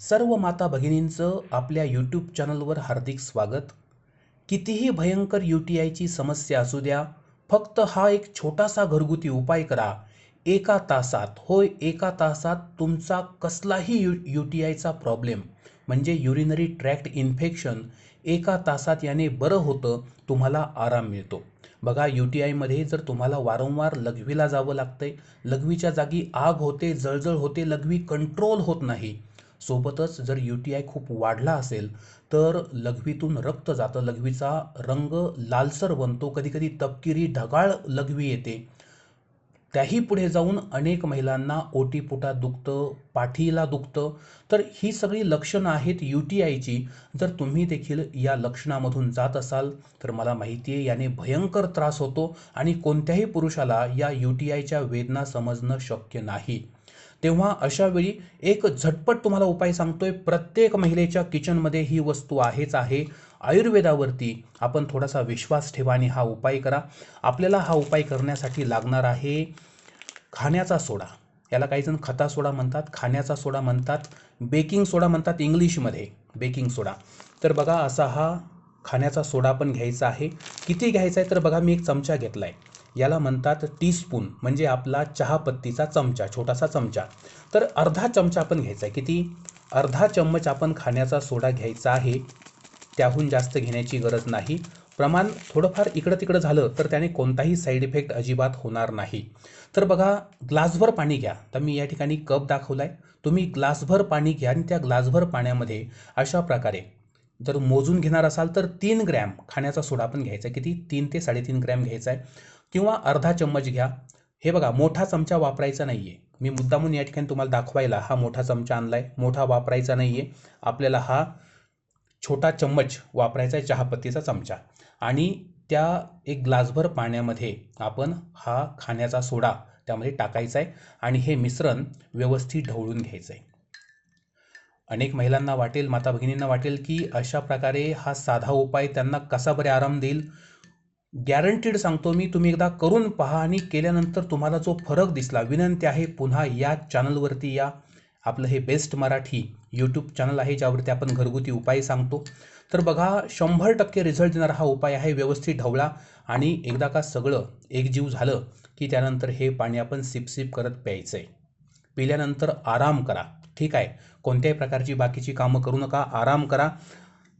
सर्व माता भगिनींचं आपल्या यूट्यूब चॅनलवर हार्दिक स्वागत. कितीही भयंकर यू टी आयची समस्या असू द्या फक्त हा एक छोटासा घरगुती उपाय करा. एका तासात होय एका तासात तुमचा कसलाही यू यू टी आयचा प्रॉब्लेम म्हणजे युरिनरी ट्रॅक्ट इन्फेक्शन एका तासात याने बरं होतं तुम्हाला आराम मिळतो. बघा यू टी आयमध्ये जर तुम्हाला वारंवार लघवीला जावं लागतंय लघवीच्या जागी आग होते जळजळ होते लघवी कंट्रोल होत नाही सोबतच जर यू टी आय खूप वाढला असेल तर लघवीतून रक्त जातं. लघवीचा रंग लालसर बनतो. कधीकधी तपकिरी ढगाळ लघवी येते. त्याही पुढे जाऊन अनेक महिलांना ओटीपोटात दुखतं पाठीला दुखतं. तर ही सगळी लक्षणं आहेत यू टी आयची जर तुम्ही देखील या लक्षणामधून जात असाल तर मला माहिती आहे याने भयंकर त्रास होतो आणि कोणत्याही पुरुषाला या यू टी आयच्या वेदना समजणं शक्य नाही. तेव्हा अशावेळी एक झटपट तुम्हाला उपाय सांगतोय. प्रत्येक महिलेच्या किचनमध्ये ही वस्तू आहेच आहे. आयुर्वेदावरती आपण थोडासा विश्वास ठेवा आणि हा उपाय करा. आपल्याला हा उपाय करण्यासाठी लागणार आहे खाण्याचा सोडा. याला काही जण खता सोडा म्हणतात खाण्याचा सोडा म्हणतात बेकिंग सोडा म्हणतात इंग्लिशमध्ये बेकिंग सोडा. तर बघा असा हा खाण्याचा सोडा पण घ्यायचा आहे. किती घ्यायचा आहे? तर बघा मी एक चमचा घेतला आहे याला म्हणतात टीस्पून म्हणजे आपला चहापत्तीचा चमचा छोटासा चमचा. तर अर्धा चमचा आपण घ्यायचा आहे. किती? अर्धा चम्मच आपण खाण्याचा सोडा घ्यायचा आहे. त्याहून जास्त घेण्याची गरज नाही. प्रमाण थोडंफार इकडं तिकडं झालं तर त्याने कोणताही साईड इफेक्ट अजिबात होणार नाही. तर बघा ग्लासभर पाणी घ्या. तर मी या ठिकाणी कप दाखवला आहे तुम्ही ग्लासभर पाणी घ्या आणि त्या ग्लासभर पाण्यामध्ये अशा प्रकारे जर मोजून घेणार असाल तर तीन ग्रॅम खाण्याचा सोडा पण घ्यायचा आहे. किती? तीन ते साडेतीन ग्रॅम घ्यायचा आहे. किंवा अर्धा चम्मच घ्या. हे बघा मोठा चमचा वापरायचा नाही आहे मी मुद्दामून या ठिकाणी तुम्हाला दाखवायला हा मोठा चमचा आणला आहे मोठा वापरायचा नाही आहे आपल्याला हा छोटा चम्मच वापरायचा आहे चहापत्तीचा चमचा. आणि त्या एक ग्लासभर पाण्यामध्ये आपण हा खाण्याचा सोडा त्यामध्ये टाकायचा आहे आणि हे मिश्रण व्यवस्थित ढवळून घ्यायचं आहे. अनेक महिलांना वाटेल माता भगिनींना वाटेल की अशा प्रकारे हा साधा उपाय त्यांना कसा बरे आराम देईल? गॅरंटीड सांगतो मी तुम्ही एकदा करून पहा आणि केल्यानंतर तुम्हाला जो फरक दिसला विनंती आहे पुन्हा या चॅनलवरती या. आपलं हे बेस्ट मराठी यूट्यूब चॅनल आहे ज्यावरती आपण घरगुती उपाय सांगतो. तर बघा शंभर टक्के रिझल्ट देणारा हा उपाय आहे व्यवस्थित ढवळा आणि एकदा का सगळं एकजीव झालं की त्यानंतर हे पाणी आपण सिपसिप करत प्यायचं आहे पिल्यानंतर आराम करा. ठीक आहे? कोणत्याही प्रकारची बाकीची कामं करू नका. आराम करा.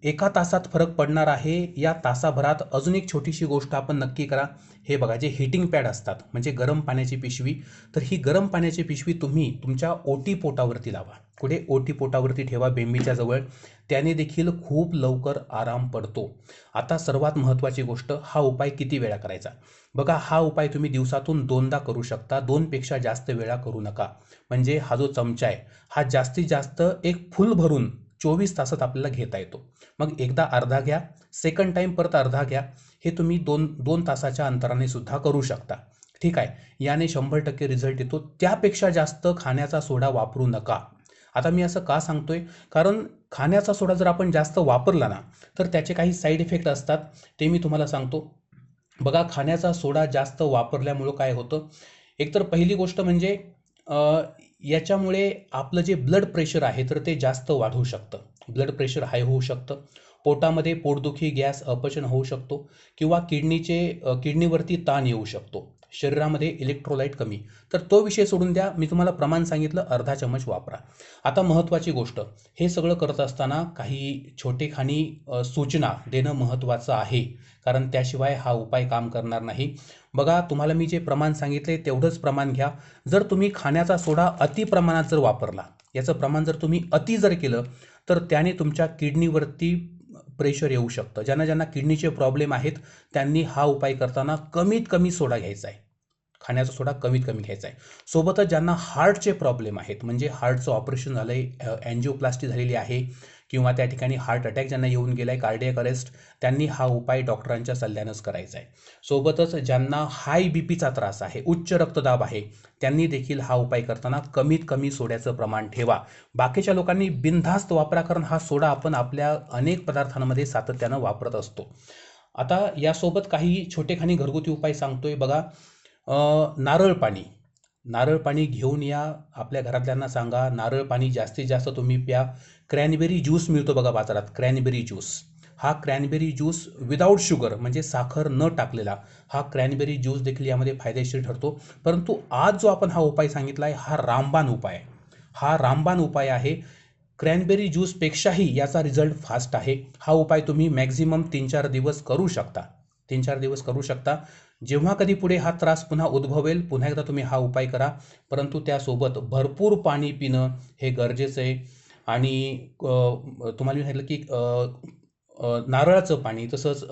एका तासात फरक पडणार आहे या तासाभरात अजून एक छोटीशी गोष्ट आपण नक्की करा. हे बघा जे हिटिंग पॅड असतात म्हणजे गरम पाण्याची पिशवी तर ही गरम पाण्याची पिशवी तुम्ही तुमच्या ओटी पोटावरती लावा. कुठे? ओटी पोटावरती ठेवा बेंबीच्या जवळ. त्याने देखील खूप लवकर आराम पडतो. आता सर्वात महत्त्वाची गोष्ट हा उपाय किती वेळा करायचा? बघा हा उपाय तुम्ही दिवसातून दोनदा करू शकता दोनपेक्षा जास्त वेळा करू नका. म्हणजे हा जो चमचा आहे हा जास्तीत जास्त एक फुल भरून चोवीस तासात आपल्याला घेता येतो. मग एकदा अर्धा घ्या सेकंड टाईम परत अर्धा घ्या हे तुम्ही दोन दोन तासाच्या अंतराने सुद्धा करू शकता. ठीक आहे? याने शंभर टक्के रिझल्ट येतो. त्यापेक्षा जास्त खाण्याचा सोडा वापरू नका. आता मी असं का सांगतोय? कारण खाण्याचा सोडा जर आपण जास्त वापरला ना तर त्याचे काही साईड इफेक्ट असतात. ते मी तुम्हाला सांगतो. बघा खाण्याचा सोडा जास्त वापरल्यामुळं काय होतं? एकतर पहिली गोष्ट म्हणजे याच्यामुळे आपलं जे ब्लड प्रेशर आहे तर ते जास्त वाढू शकतं. ब्लड प्रेशर हाय होऊ शकतं. पोटामध्ये पोटदुखी गॅस अपचन होऊ शकतो किंवा किडनीचे किडनीवरती ताण येऊ शकतो. शरीरामध्ये इलेक्ट्रोलाइट कमी. तर तो विषय सोडून द्या. मी तुम्हाला प्रमाण सांगितलं अर्धा चमच वापरा. आता महत्त्वाची गोष्ट. हे सगळं करत असताना काही छोटेखानी सूचना देणं महत्त्वाचं आहे. कारण त्याशिवाय हा उपाय काम करणार नाही. बघा तुम्हाला मी जे प्रमाण सांगितले तेवढंच प्रमाण घ्या. जर तुम्ही खाण्याचा सोडा अति प्रमाणात जर वापरला याचं प्रमाण जर तुम्ही अति जर केलं तर त्याने तुमच्या किडनीवरती प्रेशर येऊ शकतं. ज्यांना ज्यांना किडनीचे प्रॉब्लेम आहेत त्यांनी हा उपाय करताना कमीत कमी सोडा घ्यायचा आहे. खाण्याचा सोडा कमीत कमी घ्यायचा आहे. सोबतच ज्यांना हार्टचे प्रॉब्लेम आहेत म्हणजे हार्टचं ऑपरेशन झालं आहे अँजिओप्लास्टी झालेली आहे किंवा त्या ठिकाणी हार्ट अटॅक ज्यांना येऊन गेला आहे कार्डियक अरेस्ट त्यांनी हा उपाय डॉक्टरांच्या सल्ल्यानंच करायचा आहे सोबतच ज्यांना हाय बी पीचा त्रास आहे उच्च रक्तदाब आहे त्यांनी देखील हा उपाय करताना कमीत कमी सोड्याचं प्रमाण ठेवा. बाकीच्या लोकांनी बिनधास्त वापरा कारण हा सोडा आपण आपल्या अनेक पदार्थांमध्ये सातत्यानं वापरत असतो. आता यासोबत काही छोटेखानी घरगुती उपाय सांगतोय. बघा नारळ पाणी. नारळ पाणी घेऊन या आपल्या घरातल्यांना सांगा नारळ पाणी जास्तीत जास्त तुम्ही प्या. क्रॅनबेरी ज्यूस मिळतो बघा बाजारात क्रॅनबेरी ज्यूस हा क्रॅनबेरी ज्यूस विदाऊट शुगर म्हणजे साखर न टाकलेला हा क्रॅनबेरी ज्यूस देखील यामध्ये फायदेशीर ठरतो. परंतु आज जो आपण हा उपाय सांगितला आहे हा रामबाण उपाय. हा रामबाण उपाय आहे. क्रॅनबेरी ज्यूसपेक्षाही याचा रिझल्ट फास्ट आहे. हा उपाय तुम्ही मॅक्झिमम तीन चार दिवस करू शकता. तीन चार दिवस करू शकता. जेव्हा कधी पुढे हा त्रास पुन्हा उद्भवेल पुन्हा एकदा तुम्ही हा उपाय करा. परंतु त्यासोबत भरपूर पाणी पिणं हे गरजेचं आहे. आणि तुम्हाला मी सांगितलं की नारळाचं पाणी तसंच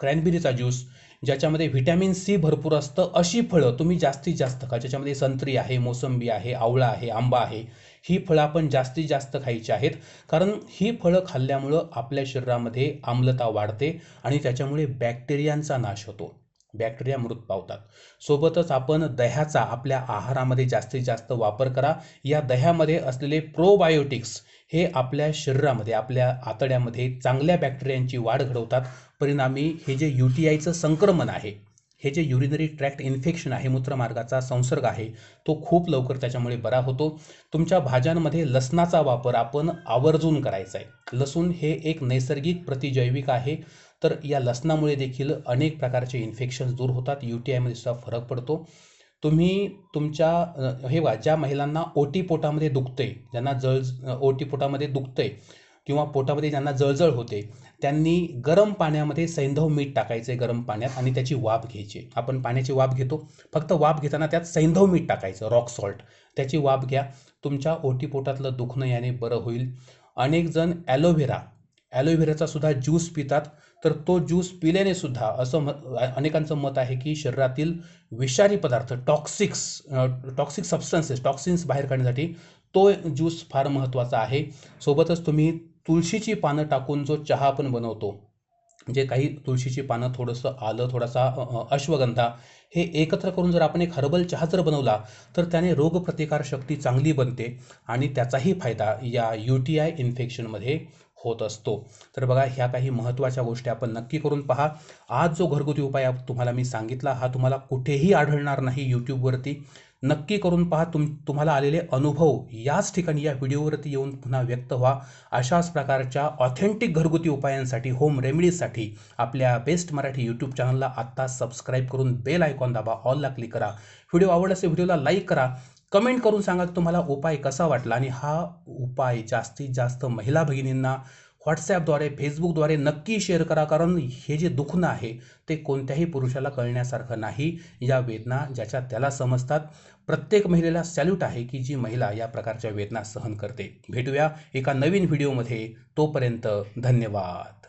क्रॅनबेरीचा ज्यूस ज्याच्यामध्ये व्हिटॅमिन सी भरपूर असतं अशी फळं तुम्ही जास्तीत जास्त खा ज्याच्यामध्ये संत्री आहे मोसंबी आहे आवळा आहे आंबा आहे ही फळं आपण जास्तीत जास्त खायची आहेत. कारण ही फळं खाल्ल्यामुळं आपल्या शरीरामध्ये आम्लता वाढते आणि त्याच्यामुळे बॅक्टेरियांचा नाश होतो. बॅक्टेरिया मृत पावतात. सोबतच आपण दह्याचा आपल्या आहारामध्ये जास्तीत जास्त वापर करा. या दह्यामध्ये असलेले प्रोबायोटिक्स हे आपल्या शरीरामध्ये आपल्या आतड्यामध्ये चांगल्या बॅक्टेरियांची वाढ घडवतात. परिणामी हे जे यू टी आयचं संक्रमण आहे हे जे युरिनरी ट्रॅक्ट इन्फेक्शन आहे मूत्रमार्गाचा संसर्ग आहे तो खूप लवकर त्याच्यामुळे बरा होतो. तुमच्या भाज्यांमध्ये लसणाचा वापर आपण आवर्जून करायचा आहे. लसूण हे एक नैसर्गिक प्रतिजैविक आहे. तर या लसणामुळे देखील अनेक प्रकारचे इन्फेक्शन्स दूर होतात. यू टी आयमध्ये सुद्धा फरक पडतो. तुम्ही तुमच्या हे बघा ज्या महिलांना ओटी पोटामध्ये दुखते ज्यांना जळ ओटी पोटामध्ये दुखते किंवा पोटामध्ये ज्यांना जळजळ होते त्यांनी गरम पाण्यामध्ये सैंधव मीठ टाकायचे गरम पाण्यात आणि त्याची वाफ घ्यायची. आपण पाण्याची वाफ घेतो. फक्त वाफ घेताना त्यात सैंधव मीठ टाकायचं रॉक सॉल्ट त्याची वाफ घ्या. तुमच्या ओटीपोटातलं दुखणं याने बरं होईल. अनेक जण ॲलोव्हेरा ॲलोव्हेराचा सुद्धा ज्यूस पितात. तर तो ज्यूस पिल्याने सुद्धा असं म अनेकांचं मत आहे की शरीरातील विषारी पदार्थ टॉक्सिक्स टॉक्सिक सबस्टन्सेस टॉक्सिन्स बाहेर काढण्यासाठी तो ज्यूस फार महत्त्वाचा आहे. सोबतच तुम्ही तुळशीची पानं टाकून जो चहा आपण बनवतो जे काही तुळशीची पानं थोडंसं आलं थोडासा अश्वगंधा हे एकत्र करून जर आपण एक हर्बल चहा जर बनवला तर त्याने रोगप्रतिकार शक्ती चांगली बनते आणि त्याचाही फायदा या यू टी आय इन्फेक्शनमध्ये होत असतो. तर बघा ह्या काही महत्त्वाच्या गोष्टी आपण नक्की करून पहा. आज जो घरगुती उपाय तुम्हाला मी सांगितला हा तुम्हाला कुठेही आढळणार नाही यूट्यूबवरती नक्की करून पहा तुम तुम्हाला आलेले अनुभव याच ठिकाणी या व्हिडिओवरती येऊन पुन्हा व्यक्त व्हा. अशाच प्रकारच्या ऑथेंटिक घरगुती उपायांसाठी होम रेमेडीजसाठी आपल्या बेस्ट मराठी यूट्यूब चॅनलला आत्ता सबस्क्राईब करून बेल आयकॉन दाबा ऑलला क्लिक करा. व्हिडिओ आवडला असे व्हिडिओला लाईक करा. कमेंट करून सांगा तुम्हाला उपाय कसा वाटला आणि हा उपाय जास्तीत जास्त महिला भगिनींना व्हॉट्सॲपद्वारे फेसबुकद्वारे नक्की शेअर करा कारण हे जे दुखणं आहे ते कोणत्याही पुरुषाला कळण्यासारखं नाही. या वेदना ज्याच्या त्याला समजतात प्रत्येक महिलेला सॅल्यूट आहे की जी महिला या प्रकारच्या वेदना सहन करते. भेटूया एका नवीन व्हिडिओमध्ये तोपर्यंत धन्यवाद.